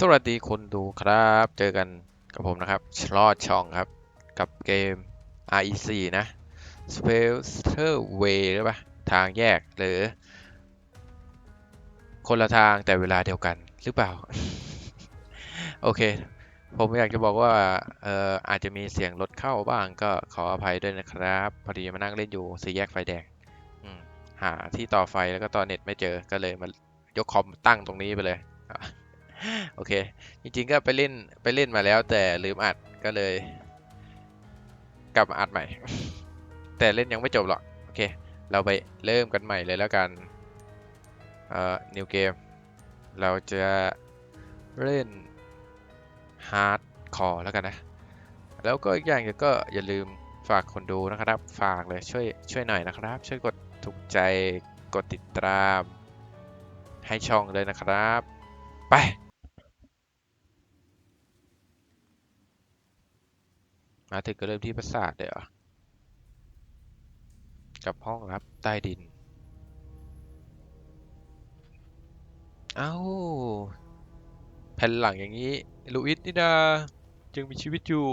สวัสดีคนดูครับ เจอกันกับผมนะครับชลอดช่องครับ กับเกม RE4 นะ s p e l t e r Way หรือเปล่าทางแยกหรือ คนละทางแต่เวลาเดียวกันหรือเปล่า โอเค ผมอยากจะบอกว่าเอ่ออาจจะมีเสียงรถเข้าบ้างก็ขออภัยด้วยนะครับ พอดีมานั่งเล่นอยู่สี่แยกไฟแดงหาที่ต่อไฟแล้วก็ต่อเน็ตไม่เจอก็เลยมายกคอมตั้งตรงนี้ไปเลย โอเค จริงๆก็ไปเล่นไปเล่นมาแล้ว แต่ลืมอัดก็เลย กลับมาอัดใหม่ แต่เล่นยังไม่จบหรอก โอเค เราไปเริ่มกันใหม่เลยแล้วกัน เอ่อ new game เราจะเล่น hard core แล้วกันนะ แล้วก็อีกอย่างก็อย่าลืมฝากคนดูนะครับ ฝากเลยช่วยช่วยหน่อยนะครับ ช่วยกดถูกใจกดติดตาม ให้ช่องเลยนะครับ ไป มาถึงก็เริ่มที่ปราสาทเด้อกับห้องรับใต้ดิน เอ้า แผ่นหลังอย่างนี้ลูอิสนี่นาจึงมีชีวิตอยู่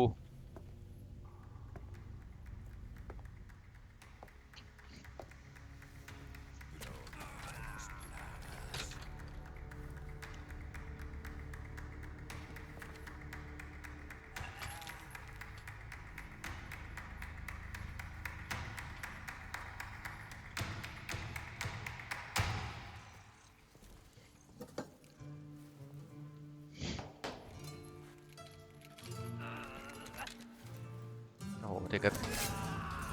โอ้โหเด็กก็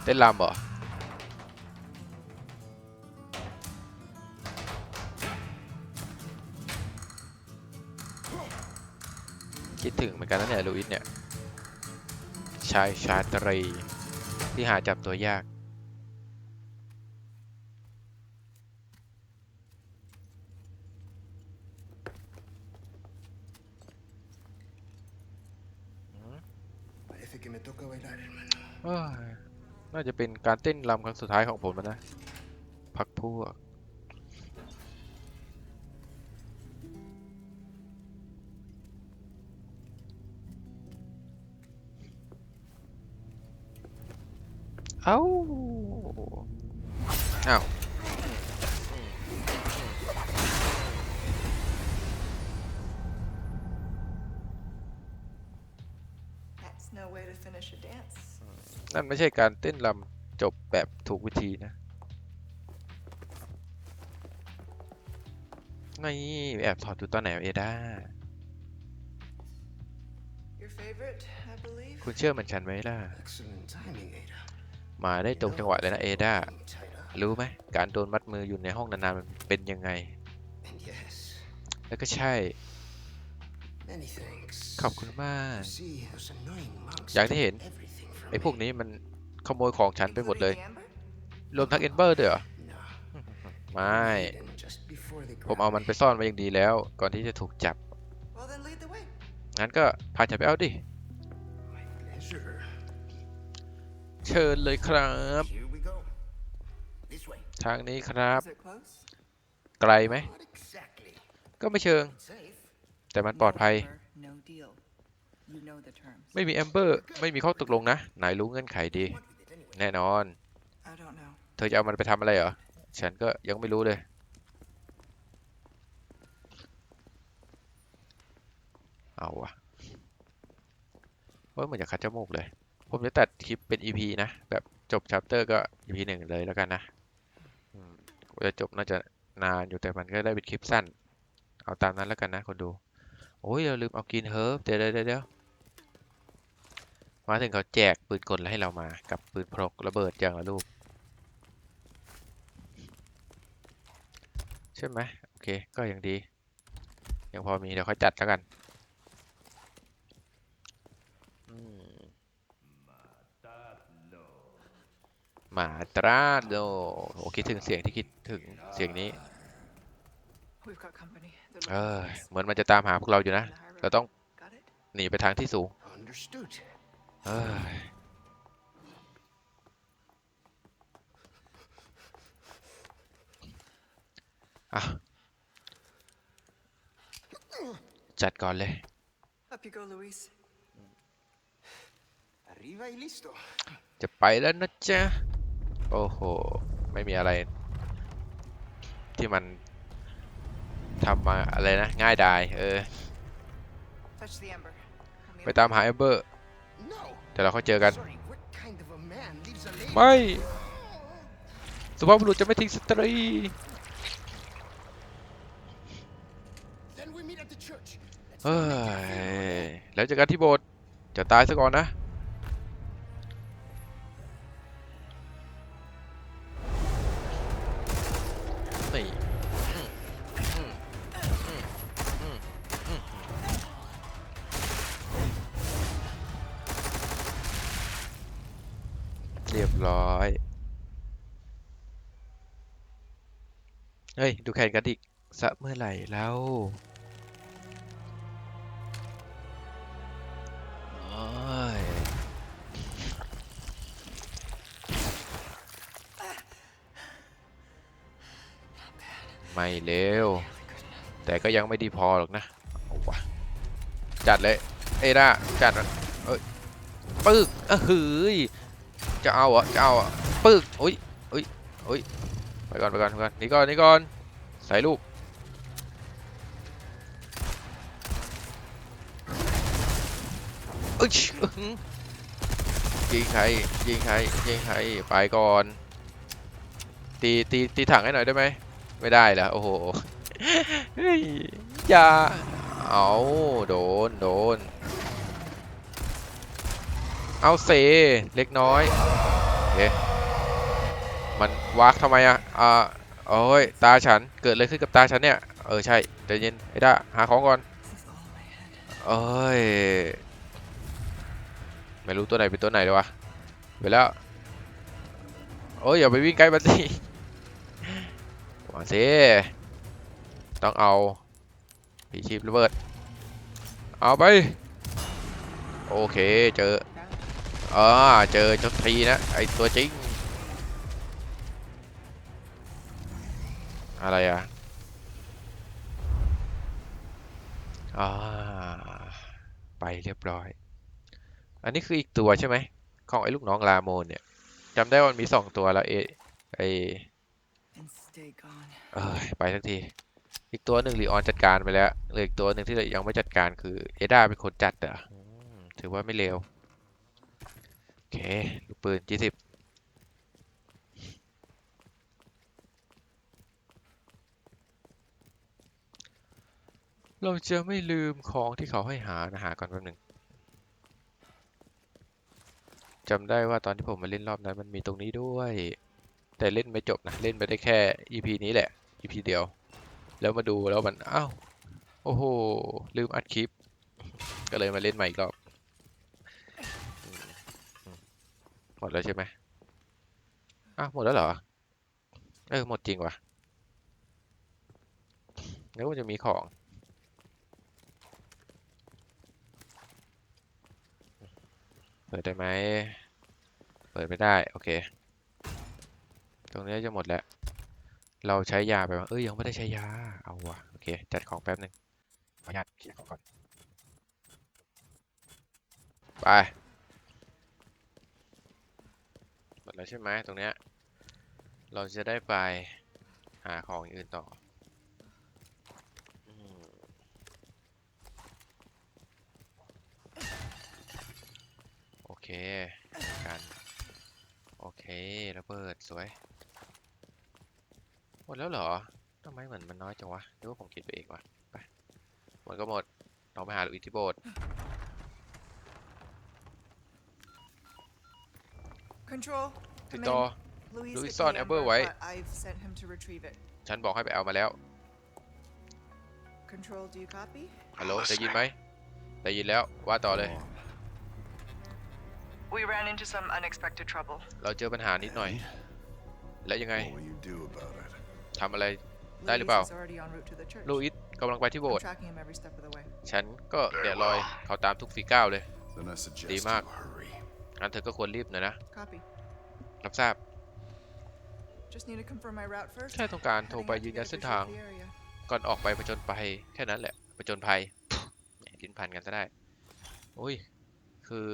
เต้นรำบ่คิดถึงเหมือนกันนะเนี่ยลูอิสเนี่ยชายชาตรีที่หาจับตัวยาก Parece que me toca bailar, hermano. เอ้ย น่าจะเป็นการเต้นรำครั้งสุดท้ายของผมแล้วนะ พักพวก เอ้า อ้าว นั่นไม่ใช่การเต้นรำจบแบบถูกวิธีนะนี่แอบถอดดูตอนไหนวะเอด้า Your favorite, I believe. คุณเชื่อเหมือนฉันไหมล่ะ Excellent timing, Ada. มาได้ตรงจังหวะเลยนะเอด้า Being tied up. รู้ไหม การโดนมัดมืออยู่ในห้องนานๆมันเป็นยังไง And yes, แล้วก็ใช่ many thanks. ขอบคุณมาก You see, those annoying monks อย่างที่เห็น took everything from ไอ้พวก me. นี้มันขโมยของฉันไปหมดเลย Including Amber? รวมทั้งเอนเบอร์ด้วยเหรอ No, ไม่ I made them just before they ผมเอา grabbed มันไป me. ซ่อนไว้อย่างดีแล้ว ก่อนที่จะถูกจับ Well, then lead the way. งั้นก็พาฉันไปเอาดิ My pleasure. เชิญเลยครับ Here we go. This way. ทางนี้ครับ Is it close? ไกลไหม Not exactly. ก็ไม่เชิง Safe. แต่มันปลอดภัย No deal. You know the terms. ไม่มีแอมเบอร์ไม่มีข้อตกลงนะไหนรู้เงื่อนไขดี What with it anyway? แน่นอน I don't know. เธอจะเอามันไปทำอะไรเหรอ ฉันก็ยังไม่รู้เลย เอาวะโอ้ยเหมือนจะคัดจมูกเลย ผมจะตัดคลิปเป็น EP นะ แบบจบ chapter ก็ EP หนึ่งเลยแล้วกันนะอืมกว่าจะจบน่าจะนานอยู่แต่มันก็ได้เป็นคลิปสั้น เอาตามนั้นแล้วกันนะคนดู โอ้ยเราลืมเอากินเฮิร์บเดี๋ยวเดี๋ยวเดี๋ยว มาถึงเขาแจกปืนกลให้เรามา กับปืนพกระเบิดอย่างละลูก ใช่ไหมโอเค ก็ยังดี ยังพอมีเดี๋ยวค่อยจัดแล้วกันมหมาตราโดโอ้คิดถึงเสียงที่คิดถึงเสียงนี้ เออเหมือนมันจะตามหาพวกเราอยู่นะ เราต้องหนีไปทางที่สูง เอออะจัดก่อนเลย Up you go, Luis. Arriba y listo. จะไปแล้วนะจ๊ะ โอ้โห ไม่มีอะไร ที่มันทำมาอะไรนะ ง่ายดาย เออ Fetch the ember. From the ไปตามหาแอมเบอร์ No. เดี๋ยวเราค่อยเจอกัน Sorry, what kind of a man leaves a lady? ไม่ สุภาพบุรุษจะไม่ทิ้งสตรี Then we meet at the church. Let's เฮ้ not make it a ยแล้วเจอกันที่โบสถ์จะตายซะก่อนนะ เฮ้ย ดูแข่งกันอีกสะเมื่อไหร่แล้วไม่เร็ว แต่ก็ยังไม่ดีพอหรอกนะวะจัดเลย เอ้ยนะจัดเอ้ยปึ๊กเออหืยจะเอาอะจะเอาอะปึ๊กอุ้ยอุ้ยอุ้ย ไปก่อนไปก่อนไปก่อนนี่ก่อนนี่ก่อนใส่ลูกอึชยิงใครยิงใครยิงใครไปก่อน ตีตีตีถังให้หน่อยได้ไหมไม่ได้เหรอโอ้โหอย่าเอาโดนโดนเอาเซเล็กน้อยโอเค วากทำไมอะอ่าโอ้ยตาฉันเกิดอะไรขึ้นกับตาฉันเนี่ย เออใช่ใจเย็นไอ้ด้าหาของก่อนเอ้ยไม่รู้ตัวไหนเป็นตัวไหนเลยวะไปแล้วโอ้ยอย่าไปวิ่งใกล้มันสิมาสิต้องเอาผีชีพระเบิด เอาไป โอเคเจออ่าเจอจดทีนะไอตัวจริง อะไรอะอ่าไปเรียบร้อย อันนี้คืออีกตัวใช่ไหม ของไอ้ลูกน้องลาโมนเนี่ยจำได้ว่ามันมีสองตัวแล้วเอไอเอยไปสักที อีกตัวหนึ่งลีออนจัดการไปแล้วเหลืออีกตัวหนึ่งที่ยังไม่จัดการคือเอดาเป็นคนจัดเหรออืมถือว่าไม่เลวโอเค ลูกปืน G10 เราจะไม่ลืมของที่เขาให้หานะหาก่อนแป๊บหนึ่งจำได้ว่าตอนที่ผมมาเล่นรอบนั้นมันมีตรงนี้ด้วย แต่เล่นไม่จบนะ เล่นไปได้แค่ EP นี้แหละ EP เดียว แล้วมาดูแล้วมันอ้าวโอ้โห ลืมอัดคลิป ก็เลยมาเล่นใหม่อีกรอบ หมดแล้วใช่ไหมอ้าวหมดแล้วเหรอ เออ หมดจริงว่ะแล้วมันจะมีของ เปิดได้ไหม เปิดไม่ได้ โอเค ตรงนี้จะหมดแล้ว เราใช้ยาไปวะเอ้ยยังไม่ได้ใช้ยา เอาวะโอเค จัดของแป๊บหนึ่งขออนุญาตเคลียร์ของก่อน ไป หมดแล้วใช่ไหมตรงเนี้ย เราจะได้ไปหาของอื่นต่อมโอเค กัน โอเคระเบิดสวย หมดแล้วเหรอทำไมเหมือนมันน้อยจังวะหรือว่าผมคิดไปเองวะไปหมดก็หมดลองไปหาลูกอิทธิโบสถ์ Control. ติด come ต่อ in. Luis Luis hid ซ่อน the Amber ember, ไว้ but I've sent him to retrieve it. ฉันบอกให้ไปเอามาแล้ว Control, do you copy? ฮัลโหลได้ยินไหมได้ยินแล้วว่าต่อเลย We ran into some unexpected trouble. เราเจอปัญหานิดหน่อย แล้วยังไง What will you do about it? ทำอะไรได้หรือ Luis เปล่า is already en route to the church. ลูอิสกำลังไปที่โบส I'm ถ์ tracking him every step of the way. ฉันก็เดี๋ยวรอยเขาตามทุกฝีก้าวเลย Then I suggest Đi you Mark. hurry. งั้นเธอก็ควรรีบหน่อยนะ Copy. รับทราบ Just need to confirm my route first. แค่ต้องการโทร Heading ไป out to ยืนยัน get a เส้น visual ทาง of the area. ก่อนออกไปผจญภัยแค่นั้นแหละผจญภัยลิ้นพันกันซะได้โอ้ย คือ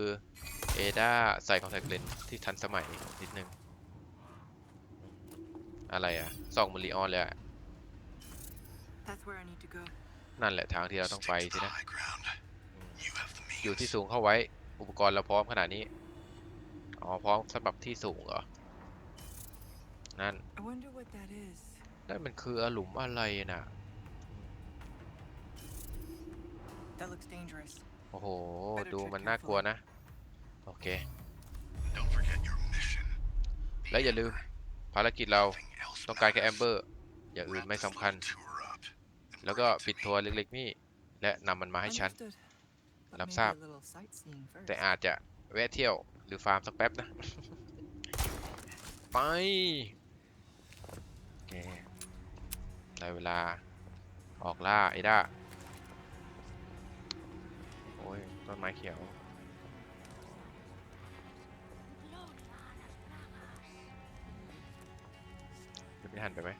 เอดาใส่คอนแทคเลนส์ที่ทันสมัยนิดนึง อะไรอะส่องมันลีออนเลยอะ That's where I need to go. นั่นแหละทางที่เราต้องไป Stick สิ to นะ high ground. You have the อยู่ means. ที่สูงเข้าไว้ อุปกรณ์เราพร้อมขนาดนี้ อ๋อ พร้อมสำหรับที่สูงเหรอ นั่น I wonder what that is. นั่นมันคืออหลุมอะไรน่ะ That looks dangerous. โอ้โห ดูมันน่ากลัวนะ โอเค Don't forget your mission. และอย่าลืมภารกิจเรา Nothing else ต้องการแค่แอม matters. เบอร์ อย่างอื่น Wrap ไม่ this สำคัญ little tour up. and แล้ว we're ก็ good to ปิด go. ทัวร์เล็กๆนี่ และนำมันมาให้ฉัน Understood. But Làm maybe sao? a little sightseeing first. แต่อาจจะแวะเที่ยวหรือฟาร์มสักแป๊บนะ ไปโอเคได้เวลาออกล่าไอ้ด้าโอ้ยต้นไม้เขียว จะไม่หันไปไหม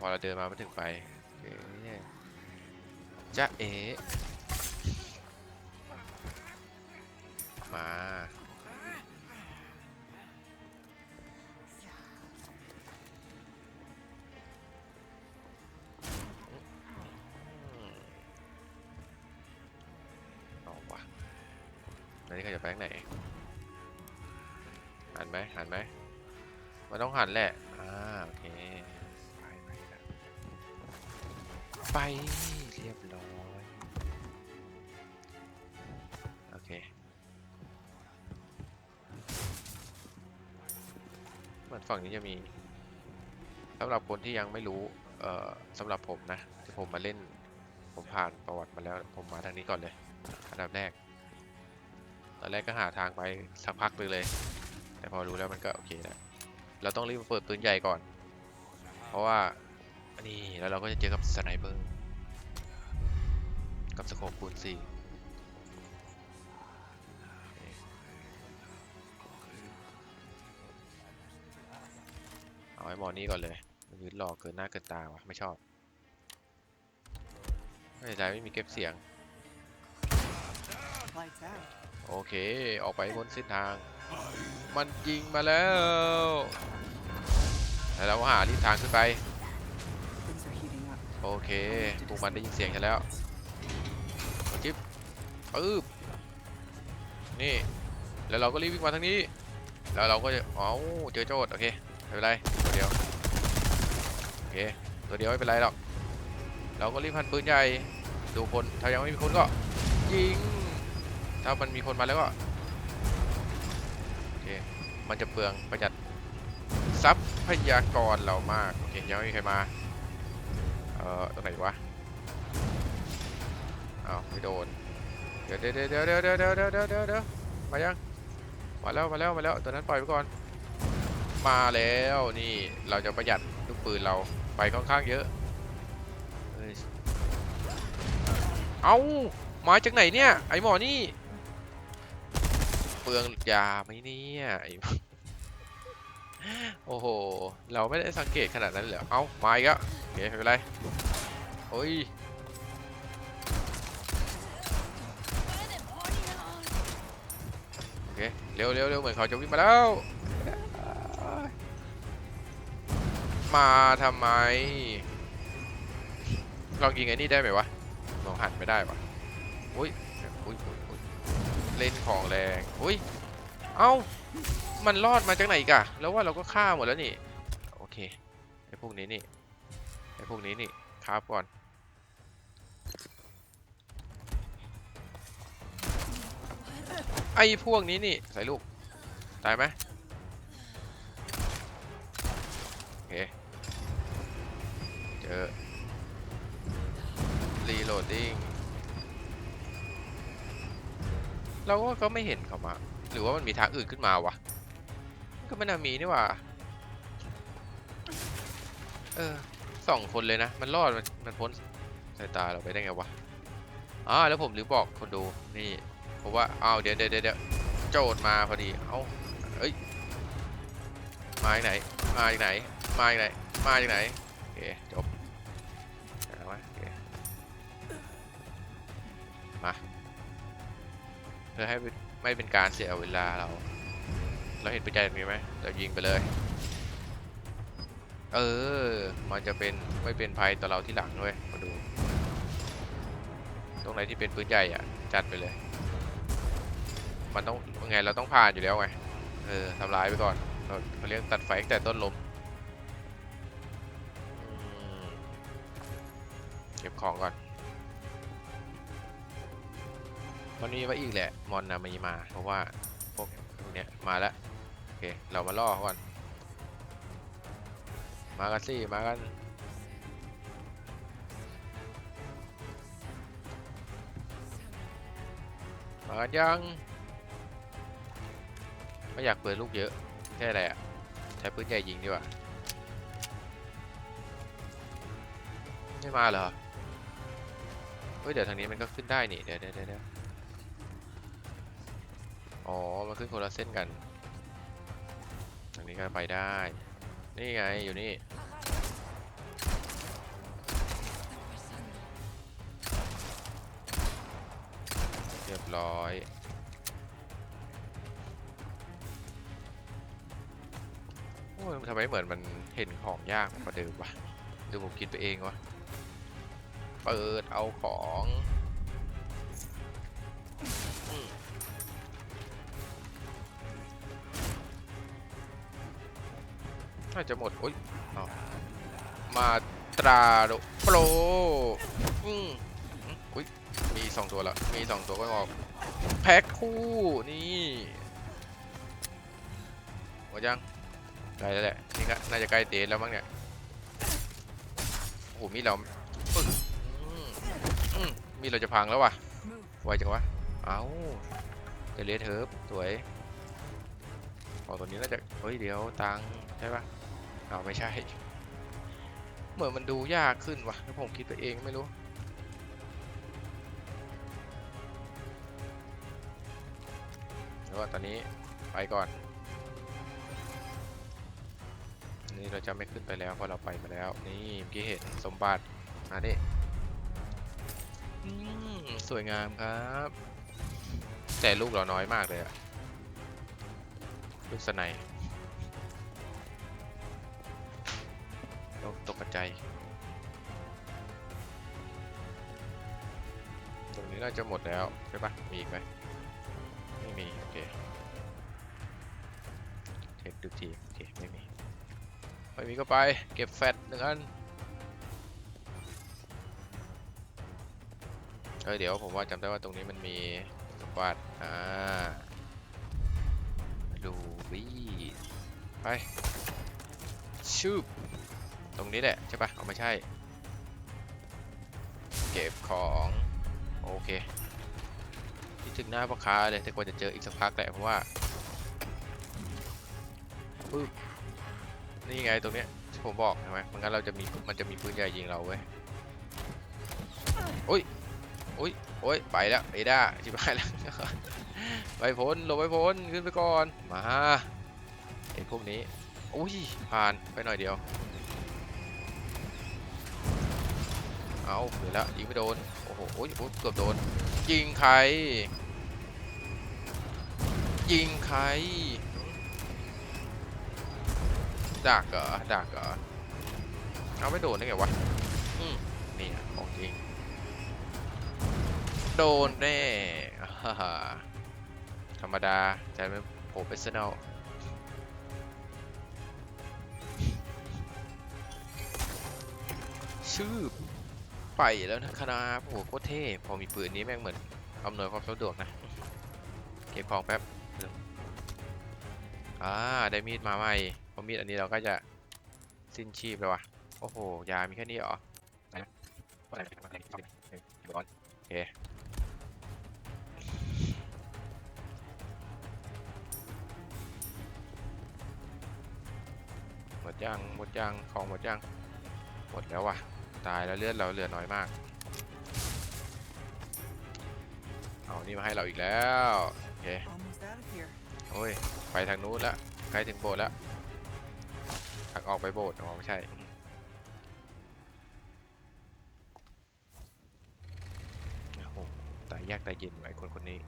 พอเราเดินมาไม่ถึงไปจ้าเอ๋ หันแหละ อ่า โอเค ไปไปไปเรียบร้อย โอเค เหมือนฝั่งนี้จะมีสำหรับคนที่ยังไม่รู้ เอ่อสำหรับผมนะ ที่ผมมาเล่น ผมผ่านประวัติมาแล้ว ผมมาทางนี้ก่อนเลย อันดับแรก ตอนแรกก็หาทางไปสักพักหนึงเลย แต่พอรู้แล้วมันก็โอเคแล้ว เราต้องรีบเปิดปืนใหญ่ก่อน เพราะว่านี่แล้วเราก็จะเจอกับสไนเปอร์ กับสโคปคูณสี่เอาไอ้หมอนี่ก่อนเลยมันยืนหลอกเกินหน้าเกินตาวะไม่ชอบไม่ใจไม่มีเก็บเสียง โอเค ออกไปบนเส้นทาง มันยิงมาแล้วแล้วเราหาทิศทางขึ้นไป โอเคพวกมันได้ยินเสียงฉันแล้วกดจิ๊บปึ๊บนี่ แล้วเราก็รีบวิ่งมาทางนี้ แล้วเราก็จะเอ้าเจอโจทย์โอเคไม่เป็นไรตัวเดียวโอเคตัวเดียวไม่เป็นไรหรอกเราก็รีบพันปืนใหญ่ดูคนถ้ายังไม่มีคนก็ยิงถ้ามันมีคนมาแล้วก็ มันจะเปลืองประหยัดทรัพยากรเรามากโอเคยังไม่มีใครมา เอ่อตรงไหนวะเอาไม่โดน เดี๋ยวเดี๋ยวเดี๋ยวเดี๋ยวเดี๋ยวเดี๋ยวเดี๋ยวเดี๋ยวเดี๋ยวมายังมาแล้วมาแล้วมาแล้วตัวนั้นปล่อยไปก่อน มาแล้วนี่เราจะประหยัดลูกปืนเราไปค่อนข้างเยอะเฮ้ยเอามาจากไหนเนี่ยไอหมอนี่ เปลืองยาไหมเนี่ยโอ้โห เราไม่ได้สังเกตขนาดนั้นเลยเหรอเอ้ามาอีกแล้วโอเคไม่เป็นไรโอ้ยโอเคเร็วเร็วเร็วเหมือนเขาจะวิ่งมาแล้ว มาทำไมลองยิงไอ้นี่ได้ไหมวะลองหันไม่ได้วะอุ้ยอุ้ย เล่นของแรงอุ้ย เอ้า มันรอดมาจากไหนกะแล้วว่าเราก็ฆ่าหมดแล้วนี่ โอเค ไอ้พวกนี้นี่ ไอ้พวกนี้นี่คาบก่อน ไอ้พวกนี้นี่ ใส่ลูก ตายไหมโอเค เจอ รีโหลดดิ้ง เราก็ก็ไม่เห็นเขามา หรือว่ามันมีทางอื่นขึ้นมาวะ ก็ไม่น่ามีนี่ว่า เออสองคนเลยนะ มันรอด มันมันพ้นสายตาเราไปได้ไงวะอ่าแล้วผมลืมบอกคนดู นี่ เพราะว่า อ้าวเดี๋ยวเดี๋ยวเดี๋ยวโจทย์มาพอดี เอ้าเอ้ย มาจากไหน มาจากไหน มาจากไหน มาจากไหนโอเคจบ เพื่อให้ไม่เป็นการเสียเวลาเรา เราเห็นปัจจัยตรงนี้ไหมเรายิงไปเลย เออ มันจะเป็นไม่เป็นภัยต่อเราที่หลังด้วยมาดู ตรงไหนที่เป็นปืนใหญ่อะ จัดไปเลย มันต้องยังไงเราต้องผ่านอยู่แล้วไง เออทำลายไปก่อนเราเขาเรียกตัดไฟแต่ต้นลมเก็บของก่อน ตอนนี้ว่าอีกแหละ มอนนะมีมา เพราะว่าพวกพวกเนี้ยมาแล้ว โอเค เรามาล่อเขาก่อน มากันสิมากันมากันยังไม่อยากเปิดลูกเยอะแค่อะไรอะใช้ปืนใหญ่ยิงดีกว่าไม่มาเหรอ เฮ้ย เดี๋ยวทางนี้มันก็ขึ้นได้นี่ เดี๋ยวเดี๋ยวเดี๋ยว อ๋อ มันขึ้นคนละเส้นกันทางนี้ก็ไปได้ นี่ไง อยู่นี่ เรียบร้อย โอ้ยทำไมเหมือนมันเห็นของยากกว่าเดิมวะหรือผมคิดไปเองวะ เปิดเอาของ น่าจะหมดอุ้ยอมาตราโดโปรอืมอืมอุ้ยมีสองตัวล้วมีสองตัวก็ออกแพ็คคู่นี่หมดยังใกล้แล้วแหละนี่ก็น่าจะใกล้เดทแล้วมั้งเนี่ยโอ้โหมีเราปึ๊กอืมอืมมีดเราจะพังแล้ววะไวจังวะเอาเดเลเทิร์ฟสวยของตัวนี้น่าจะเฮ้ยเดี๋ยวตังใช่ปะ เอาไม่ใช่ เหมือนมันดูยากขึ้นว่ะแล้วผมคิดไปเองไม่รู้ แล้วว่าตอนนี้ไปก่อน นี่เราจะไม่ขึ้นไปแล้วเพราะเราไปมาแล้ว นี่เมื่อกี้เห็นสมบัติมาดิอืมสวยงามครับ แต่ลูกเราน้อยมากเลยอะลูกสไน ใจ ตรงนี้น่าจะหมดแล้ว ใช่ปะมีอีกไหมไม่มี โอเคเช็คดูทีโอเคไม่มี ไม่มีก็ไป เก็บแฟตหนึ่งอันเอ้ยเดี๋ยวผมว่าจำได้ว่าตรงนี้มันมีสปาดอ่าดูวีไปชืบ ตรงนี้แหละใช่ปะเอาไม่ใช่ เก็บของโอเคคิดถึงหน้าพ่อค้าเลยแต่กว่าจะเจออีกสักพักแหละเพราะว่าปึ๊บนี่ไงตรงเนี้ยที่ผมบอกใช่ไหมมันงั้นเราจะมีมันจะมีปืนใหญ่ยิงเราเว้ยโอ้ยโอ้ยโอ้ยไปแล้วเอด้าชิบหายแล้วไปพ้นหลบไปพ้นขึ้นไปก่อนมาไอ้พวกนี้อุ้ยผ่านไปหน่อยเดียว เอาเหลือแล้วยิงไม่โดน โอ้โหโอ้ยเกือบโดน ยิงใคร ยิงใคร ดักเหรอ ดักเหรอ เอาไม่โดนได้ไงวะ อืมนี่ของจริง โดนแน่ธรรมดาใจไม่โปรเฟชชั่นอลชื่อ ไปแล้วนะครับโอ้โหโคตรเท่ พอมีปืนนี้แม่งเหมือนอำนวยความสะดวกนะ เก็บของแป๊บอ่าได้มีดมาใหม่พราะมีดอันนี้เราก็จะสิ้นชีพแล้ววะโอ้โห ยามีแค่นี้เหรอเดี๋ยวก่อนโอเคหมดยังหมดยังของหมดยังหมดแล้ววะ ตายแล้วเลือดเราเหลือน้อยมาก เอานี่มาให้เราอีกแล้วโอเค Almost out of here. โอ้ยไปทางนู้นแล้วใกล้ถึงโบสถ์แล้วทางออกไปโบสถ์อ๋อไม่ใช่โอ้โหตายยากตายเย็นไว้คนคนนี้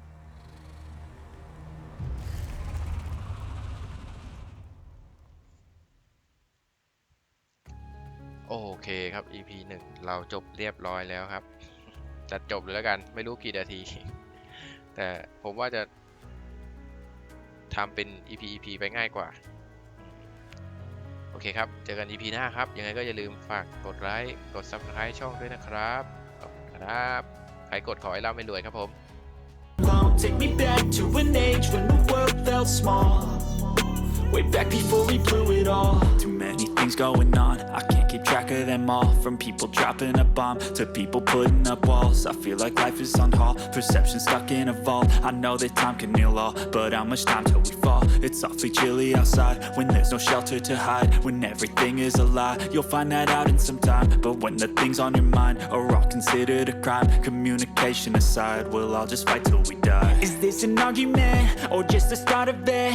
โอเคครับ EP หนึ่งเราจบเรียบร้อยแล้วครับจัดจบเลยแล้วกันไม่รู้กี่นาที แต่ผมว่าจะทำเป็น EP EP ไปง่ายกว่า โอเคครับ เจอกัน EP หน้าครับ ยังไงก็อย่าลืมฝากกดไลค์ กด Subscribe ช่องด้วยนะครับขอบคุณครับ ใครกดขอให้เราไม่รวยครับผม take me back to an age when the world felt small. Way back before we blew it all. Things going on, I can't keep track of them all. From people dropping a bomb to people putting up walls. I feel like life is on hold, perception stuck in a vault. I know that time can heal all, but how much time till we fall? It's awfully chilly outside when there's no shelter to hide. When everything is a lie, you'll find that out in some time. But when the things on your mind are all considered a crime, communication aside, we'll all just fight till we die. Is this an argument or just the start of it?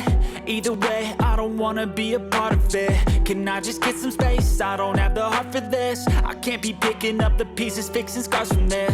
Either way, I don't wanna be a part of it. Can I just get some space? I don't have the heart for this. I can't be picking up the pieces, fixing scars from this.